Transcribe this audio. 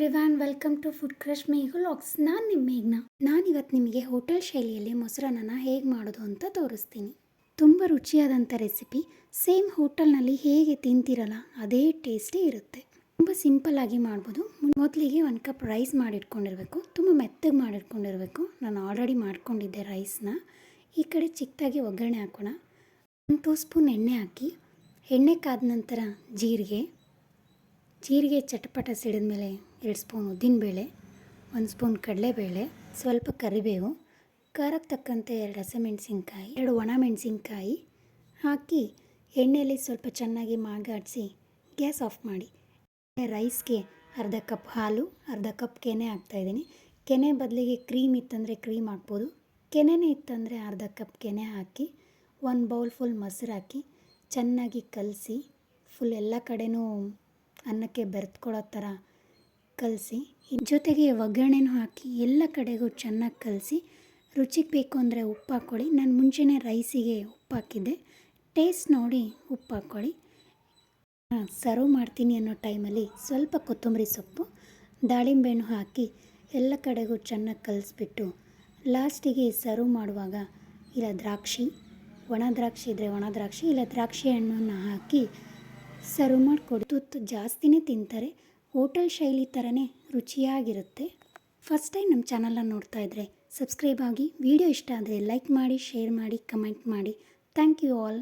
Everyone welcome to food crush ಮೇಘುಲಾಕ್ಸ್ ನಾನು ನಿಮ್ಮ ಮೇಘ್ನ. ನಾನಿವತ್ತು ನಿಮಗೆ ಹೋಟೆಲ್ ಶೈಲಿಯಲ್ಲಿ ಮೊಸರನ್ನ ಹೇಗೆ ಮಾಡೋದು ಅಂತ ತೋರಿಸ್ತೀನಿ. ತುಂಬ ರುಚಿಯಾದಂಥ ರೆಸಿಪಿ ಸೇಮ್ ಹೋಟೆಲ್ನಲ್ಲಿ ಹೇಗೆ ತಿಂತೀರಲ್ಲ ಅದೇ ಟೇಸ್ಟಿ ಇರುತ್ತೆ. ತುಂಬ ಸಿಂಪಲ್ಲಾಗಿ ಮಾಡ್ಬೋದು. ಮೊದಲಿಗೆ ಒಂದು ಕಪ್ ರೈಸ್ ಮಾಡಿಟ್ಕೊಂಡಿರಬೇಕು. ತುಂಬ ಮೆತ್ತಗೆ ಮಾಡಿಟ್ಕೊಂಡಿರಬೇಕು. ನಾನು ಆಲ್ರೆಡಿ ಮಾಡ್ಕೊಂಡಿದ್ದೆ ರೈಸ್ನ ಈ ಕಡೆ ಚಿಕ್ಕದಾಗಿ ಒಗ್ಗರಣೆ ಹಾಕೋಣ. ಒಂದು ಟೂ ಸ್ಪೂನ್ ಎಣ್ಣೆ ಹಾಕಿ, ಎಣ್ಣೆ ಕಾದ ನಂತರ ಜೀರಿಗೆ. ಜೀರಿಗೆ ಚಟಪಟ ಸಿಡಿದ ಮೇಲೆ ಎರಡು ಸ್ಪೂನ್ ಉದ್ದಿನಬೇಳೆ, ಒಂದು ಸ್ಪೂನ್ ಕಡಲೆಬೇಳೆ, ಸ್ವಲ್ಪ ಕರಿಬೇವು, ಖಾರಕ್ಕೆ ತಕ್ಕಂತೆ ಎರಡು ಹಸಿಮೆಣಸಿನ್ಕಾಯಿ, ಎರಡು ಒಣ ಮೆಣಸಿನ್ಕಾಯಿ ಹಾಕಿ ಎಣ್ಣೆಯಲ್ಲಿ ಸ್ವಲ್ಪ ಚೆನ್ನಾಗಿ ಮಾಗಾಡಿಸಿ ಗ್ಯಾಸ್ ಆಫ್ ಮಾಡಿ. ರೈಸ್ಗೆ ಅರ್ಧ ಕಪ್ ಹಾಲು, ಅರ್ಧ ಕಪ್ ಕೆನೆ ಹಾಕ್ತಾಯಿದ್ದೀನಿ ಕೆನೆ ಬದಲಿಗೆ ಕ್ರೀಮ್ ಇತ್ತಂದರೆ ಕ್ರೀಮ್ ಹಾಕ್ಬೋದು. ಕೆನೆನೇ ಇತ್ತಂದರೆ ಅರ್ಧ ಕಪ್ ಕೆನೆ ಹಾಕಿ ಒಂದು ಬೌಲ್ ಫುಲ್ ಮೊಸರು ಹಾಕಿ ಚೆನ್ನಾಗಿ ಕಲಸಿ, ಫುಲ್ ಎಲ್ಲ ಕಡೆನೂ ಅನ್ನಕ್ಕೆ ಬೆರೆತ್ಕೊಳ್ಳೋ ಥರ ಕಲಸಿ ಜೊತೆಗೆ ಒಗ್ಗರಣೆನೂ ಹಾಕಿ ಎಲ್ಲ ಕಡೆಗೂ ಚೆನ್ನಾಗಿ ಕಲಸಿ, ರುಚಿಗೆ ಬೇಕು ಅಂದರೆ ಉಪ್ಪು ಹಾಕ್ಕೊಳ್ಳಿ. ನಾನು ಮುಂಚೆನೇ ರೈಸಿಗೆ ಉಪ್ಪು ಹಾಕಿದ್ದೆ. ಟೇಸ್ಟ್ ನೋಡಿ ಉಪ್ಪು ಹಾಕ್ಕೊಳ್ಳಿ. ಸರ್ವ್ ಮಾಡ್ತೀನಿ ಅನ್ನೋ ಟೈಮಲ್ಲಿ ಸ್ವಲ್ಪ ಕೊತ್ತಂಬರಿ ಸೊಪ್ಪು ದಾಳಿಂಬೆಣ್ಣು ಹಾಕಿ ಎಲ್ಲ ಕಡೆಗೂ ಚೆನ್ನಾಗಿ ಕಲಿಸ್ಬಿಟ್ಟು ಲಾಸ್ಟಿಗೆ ಸರ್ವ್ ಮಾಡುವಾಗ ಇಲ್ಲ ದ್ರಾಕ್ಷಿ, ಒಣ ದ್ರಾಕ್ಷಿ ಇದ್ದರೆ ಒಣ ದ್ರಾಕ್ಷಿ, ಇಲ್ಲ ದ್ರಾಕ್ಷಿ ಹಣ್ಣನ್ನು ಹಾಕಿ ಸರ್ವ್ ಮಾಡಿಕೊಡ್ತು ಜಾಸ್ತಿನೇ ತಿಂತಾರೆ. ಹೋಟೆಲ್ ಶೈಲಿ ಥರನೇ ರುಚಿಯಾಗಿರುತ್ತೆ. ಫಸ್ಟ್ ಟೈಮ್ ನಮ್ಮ ಚಾನಲನ್ನು ನೋಡ್ತಾ ಇದ್ದರೆ ಸಬ್ಸ್ಕ್ರೈಬ್ ಆಗಿ, ವಿಡಿಯೋ ಇಷ್ಟ ಆದರೆ ಲೈಕ್ ಮಾಡಿ, ಶೇರ್ ಮಾಡಿ, ಕಮೆಂಟ್ ಮಾಡಿ. Thank you all.